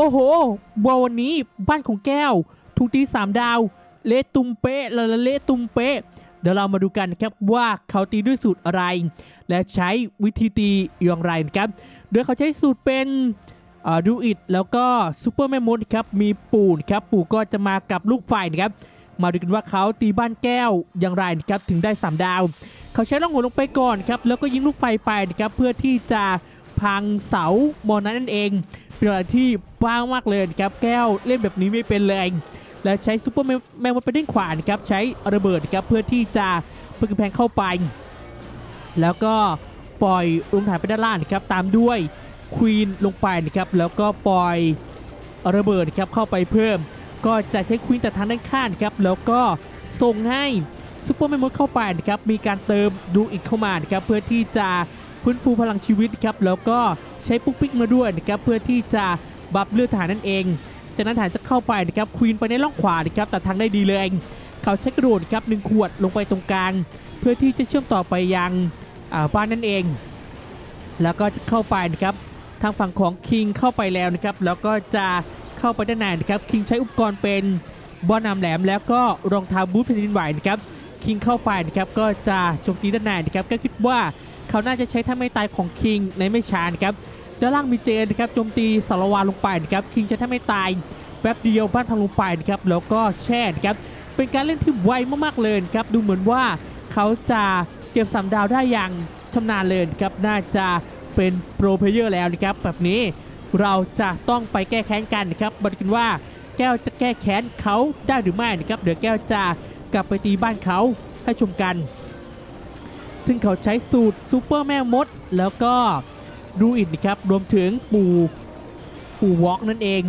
โอ้โหวัววันนี้บ้านของแก้วถูกตีสามดาว เละตุมเป๊ะละละเละตุมเป๊ะ เดี๋ยวเรามาดูกันนะครับว่าเขาตีด้วยสูตรอะไร และใช้วิธีตีอย่างไรนะครับโดยเขาใช้สูตรเป็นดูอิดแล้วก็ซูเปอร์แมมมดครับมีปูนครับปูก็จะมากับลูกไฟนะครับ มาดูกันว่าเขาตีบ้านแก้วอย่างไรนะครับถึงได้ 3 ดาว เขาใช้ล่องหนลงไปก่อนครับแล้วก็ยิงลูกไฟไปนะครับเพื่อที่จะพังเสามอนั้นนั่นเอง เป็นอะไรที่บ้างมากเลยครับแก้วเล่นแบบนี้ไม่เป็นเลยและใช้ซูเปอร์แมนมดไปด้านขวานครับใช้ระเบิดครับเพื่อที่จะเพื่อกำแพงเข้าไป แล้วก็ปล่อยลงฐานไปด้านล่างครับตามด้วยควีนลงไปนะครับแล้วก็ปล่อยระเบิดครับเข้าไปเพิ่ม ก็จะใช้ควีนแต่ทางด้านข้างครับแล้วก็ส่งให้ซูเปอร์แมนมดเข้าไปนะครับมีการเติมดูอีกเข้ามานะครับเพื่อที่จะฟื้นฟูพลังชีวิตครับแล้วก็ ใช้ปุ๊กปิ๊กมาด้วยนะครับเพื่อที่จะบัฟเลือดฐานนั่นเอง จากนั้นฐานจะเข้าไปนะครับควีนไปในร่องขวานะครับแต่ทางได้ดีเลยเขาใช้กระโดดครับหนึ่งขวดลงไปตรงกลาง เพื่อที่จะเชื่อมต่อไปยังอาบ้านนั่นเอง แล้วก็จะเข้าไปนะครับทางฝั่งของคิงเข้าไปแล้วนะครับแล้วก็จะเข้าไปด้านในนะครับคิงใช้อุปกรณ์เป็นบอลนำแหลมแล้วก็รองเท้าบูทแผ่นดินไหวนะครับคิงเข้าไปนะครับก็จะโจมตีด้านในนะครับก็คิดว่า เขาน่าจะใช้ท่าไม่ตายของคิงในไม่ช้านครับด้านล่างมีเจนะครับโจมตีสารวาลงไปนะครับคิงใช้ท่าไม่ตายแป๊บเดียวบ้านพังลงไปนะครับแล้วก็แช่นะครับเป็นการเล่นที่ไวมากๆเลยครับดูเหมือนว่าเขาจะเก็บสามดาวได้อย่างชำนาญเลยครับน่าจะเป็นโปรเพเยอร์แล้วนะครับแบบนี้เราจะต้องไปแก้แค้นกันนะครับมาดูกันว่าแก้วจะแก้แค้นเขาได้หรือไม่นะครับเดี๋ยวแก้วจะกลับไปตีบ้านเขาให้ชมกัน ซึ่งเขาใช้สูตรซูเปอร์แม่มด แล้วก็ดูอิดนะครับ รวมถึงปูปูวอล์กนั่นเอง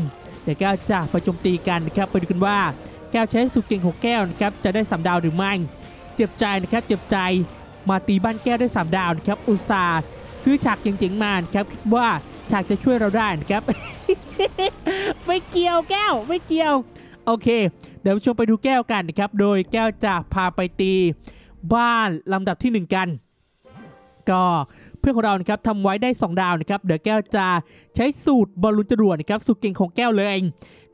เดี๋ยวแก้วจะไปโจมตีกันนะครับไปดูกันว่าแก้วใช้สูตรเก่งของแก้วนะครับจะได้สามดาวหรือไม่เจ็บใจนะครับเจ็บใจมาตีบ้านแก้วได้สามดาวนะครับอุตส่าห์ซื้อฉากเจ๋งๆมานครับคิดว่าฉากจะช่วยเราได้นะครับไม่เกี่ยวแก้วไม่เกี่ยวโอเค เดี๋ยวชมไปดูแก้วกันนะครับโดยแก้วจะพาไปตี บ้านลำดับที่หนึ่งกัน ก็เพื่อนของเรานะครับทำไว้ได้ 2 ดาวนะครับเดี๋ยวแก้วจะใช้สูตรบอลลูนจรวดนะครับสูตรเก่งของแก้วเลย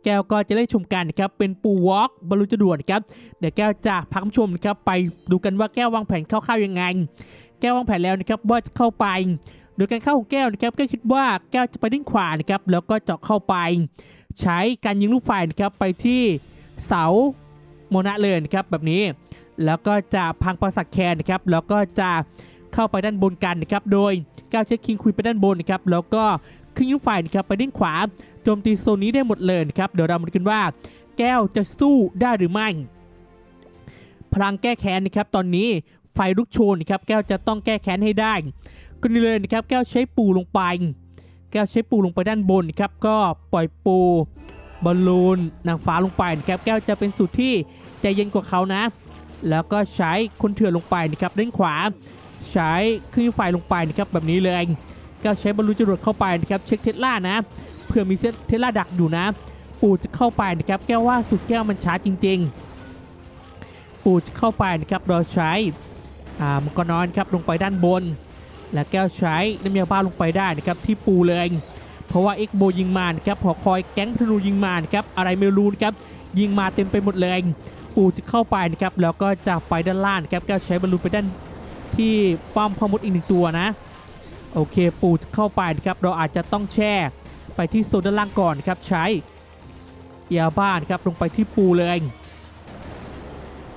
แก้วก็จะได้ชมกันนะครับเป็นปูวอล์กบอลลูนจรวดนะครับเดี๋ยวแก้วจะพักชมนะครับไปดูกันว่าแก้ววางแผนคร่าวๆยังไง แก้ววางแผนแล้วนะครับว่าจะเข้าไปโดยการเข้าของแก้วนะครับแก้วคิดว่าแก้วจะไปด้านขวานะครับแล้วก็เจาะเข้าไป ใช้การยิงลูกไฟนะครับไปที่เสาโมนะเลยนะครับแบบนี้ แล้วก็จะพังปราสาทแคนนะครับแล้วก็จะเข้าไปด้านบนกันนะครับโดยก้าวเช็คคิงคุยไปด้านบนนะครับแล้วก็ขึ้นยุ้งไฟนะครับไปด้านขวาโจมตีโซนนี้ได้หมดเลยนะครับเดี๋ยวเรามาดูกันว่า แก้วจะสู้ได้หรือไม่ พลังแก้แค้นนะครับตอนนี้ไฟลุกโชนนะครับแก้วจะต้องแก้แค้นให้ได้ก็นี่เลยนะครับแก้วใช้ปูลงไป แก้วใช้ปูลงไปด้านบนนะครับก็ปล่อยปูบอลลูนนางฟ้าลงไปนะครับแก้วจะเป็นสูตรที่ใจเย็นกว่าเขานะ แล้วก็ใช้คนเถื่อนลงไปนะครับด้านขวา ใช้เครื่องไฟลงไปนะครับแบบนี้เลยก็ใช้บอลลูนจรวดเข้าไปนะครับเช็คเทสลานะเพื่อมีเทสลาดักอยู่นะ ปู่จะเข้าไปนะครับแก้วว่าสุดแก้วมันช้าจริง ๆ ปู่จะเข้าไปนะครับเราใช้มังกรน้อยครับลงไปด้านบน และแก้วใช้น้ำยาบ้าลงไปได้นะครับที่ปูเลยเพราะว่าเอ็กโบยิงมานะครับหอคอยแก๊งธนูยิงมานะครับอะไรไม่รู้นะครับยิงมาเต็มไปหมดเลย ปูจะเข้าไปนะครับแล้วก็จะไปด้านล่างนะครับก้วใช้บอลลูนไปด้านที่ป้อมพอมุดอีกหนึ่งตัวนะโอเคปูจะเข้าไปนะครับเราอาจจะต้องแช่ไปที่โซนด้านล่างก่อนครับใช้ยาบ้านครับลงไปที่ปูเลย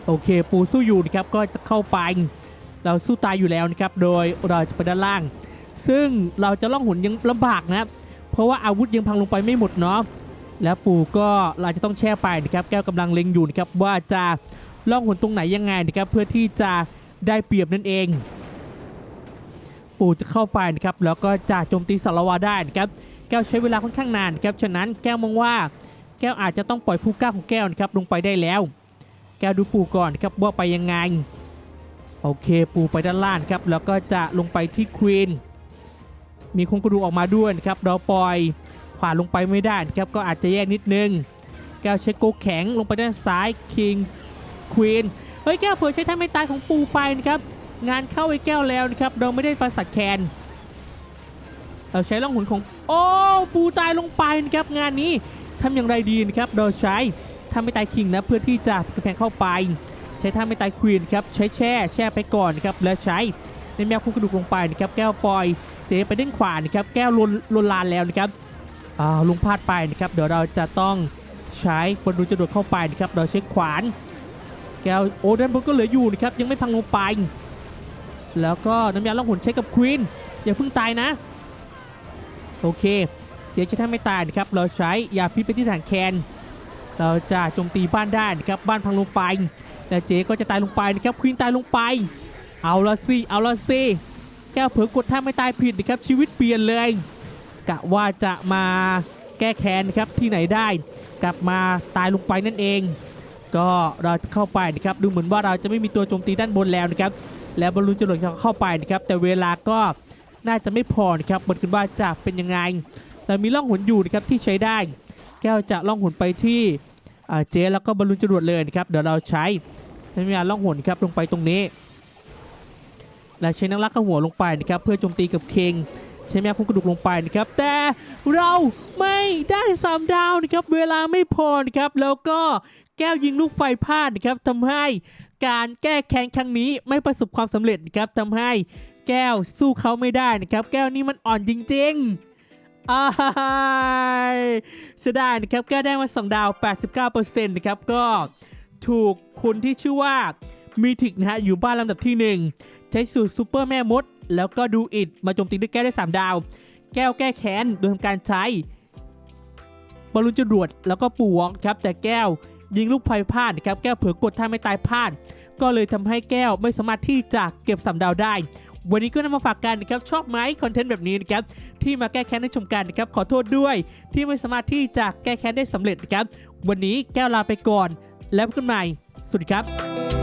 โอเคปูสู้อยู่นะครับก็จะเข้าไป เราสู้ตายอยู่แล้วนะครับโดยเราจะไปด้านล่าง ซึ่งเราจะล่องหนยังลำบากนะเพราะว่าอาวุธยังพังลงไปไม่หมดเนาะ แล้วปู่ก็เราจะต้องแช่ไปนะครับแก้วกำลังเล็งอยู่นะครับว่าจะล่องหนตรงไหนยังไงนะครับเพื่อที่จะได้เปรียบนั่นเอง ปู่จะเข้าไปนะครับแล้วก็จะโจมตีสารวาได้นะครับแก้วใช้เวลาค่อนข้างนานครับฉะนั้นแก้วมองว่าแก้วอาจจะต้องปล่อยผู้กล้าของแก้วนะครับลงไปได้แล้ว แก้วดูปู่ก่อนครับว่าไปยังไงโอเคปู่ไปด้านล่างครับแล้วก็จะลงไปที่ควีนมีคงกระดูกออกมาด้วยนะครับเราปล่อย ขวาลงไปไม่ได้นะครับก็อาจจะแยกนิดนึง แก้วใช้โกแข็งลงไปด้านซ้ายคิงควีนเฮ้ยแก้วเผยใช้ท่าไม่ตายของปูไปนะครับงานเข้าไอ้แก้วแล้วนะครับเราไม่ได้ประสัดแคนเราใช้ล่องหุนของโอ้ปูตายลงไปนะครับงานนี้ทำอย่างไรดีนะครับเราใช้ทำไม่ตายคิงนะเพื่อที่จะกระแพงเข้าไป ใช้ท่าไม่ตายควีนครับใช้แช่แช่ไปก่อนครับแล้วใช้ในแมวคุกกระดูกลงไปนะครับแก้วปล่อยเจไปด้านขวานะครับแก้วลนลนลานแล้วนะครับ ลุงพลาดไปนะครับ เดี๋ยวเราจะต้องใช้บอลลูจรวดเข้าไปนะครับ เราเช็คขวาน แก้วโอ้ด้านบนก็เหลืออยู่นะครับ ยังไม่พังลงไป แล้วก็น้ำยาล่องหนใช้กับควีนอย่าเพิ่งตายนะ โอเค เจ๊จะทำไม่ตายนะครับ เราใช้ยาพิษไปที่ฐานแคน เราจะโจมตีบ้านได้นะครับ บ้านพังลงไปแต่เจ๊ก็จะตายลงไปนะครับ ควีนตายลงไป เอาละสิ เอาละสิ แก้วเผลอกดท่าไม่ตายผิดนะครับ ชีวิตเปลี่ยนเลย กะว่าจะมาแก้แค้นนะครับที่ไหนได้ กลับมาตายลงไปนั่นเอง ก็เราเข้าไปนะครับดูเหมือนว่าเราจะไม่มีตัวโจมตีด้านบนแล้วนะครับแล้วบอลลูนจรวดเข้าไปนะครับแต่เวลาก็น่าจะไม่พอนะครับบนกันว่าจะเป็นยังไง แต่มีล่องหนอยู่นะครับที่ใช้ได้ แก้วจะล่องหนไปที่เจแล้วก็บอลลูนจรวดเลยนะครับเดี๋ยวเราใช้น้ำยาล่องหนครับลงไปตรงนี้ และใช้นักลักข้าหัวลงไปนะครับเพื่อโจมตีกับเคง ใช้แม่พุ่งกระดูกลงไปนะครับ แต่เราไม่ได้สามดาวนะครับ เวลาไม่พอนะครับ แล้วก็แก้วยิงลูกไฟพลาดนะครับทำให้การแก้แค้นครั้งนี้ไม่ประสบความสำเร็จนะครับทำให้แก้วสู้เขาไม่ได้นะครับ แก้วนี้มันอ่อนจริงๆอ้ายเสียดายนะครับ แก้วได้มาสองดาว 89%นะครับก็ถูกคนที่ชื่อว่ามีทิกนะฮะอยู่บ้านลำดับที่หนึ่งใช้สูตรซูเปอร์แม่มด แล้วก็ดูอิดมาโจมตีด้วยแก้วได้ 3 ดาว แก้วแก้แค้นโดยทำการใช้บอลลูนจรวดแล้วก็ปูวอกครับ แต่แก้วยิงลูกไฟพลาดนะครับแก้วเผลอกดท่าไม่ตายพลาด ก็เลยทำให้แก้วไม่สามารถที่จะเก็บ3ดาวได้ วันนี้ก็นำมาฝากกันนะครับชอบไหมคอนเทนต์แบบนี้นะครับที่มาแก้แค้นให้ชมกันนะครับขอโทษด้วย ที่ไม่สามารถที่จะแก้แค้นได้สำเร็จนะครับวันนี้แก้วลาไปก่อน แล้วพบกันใหม่สวัสดีครับ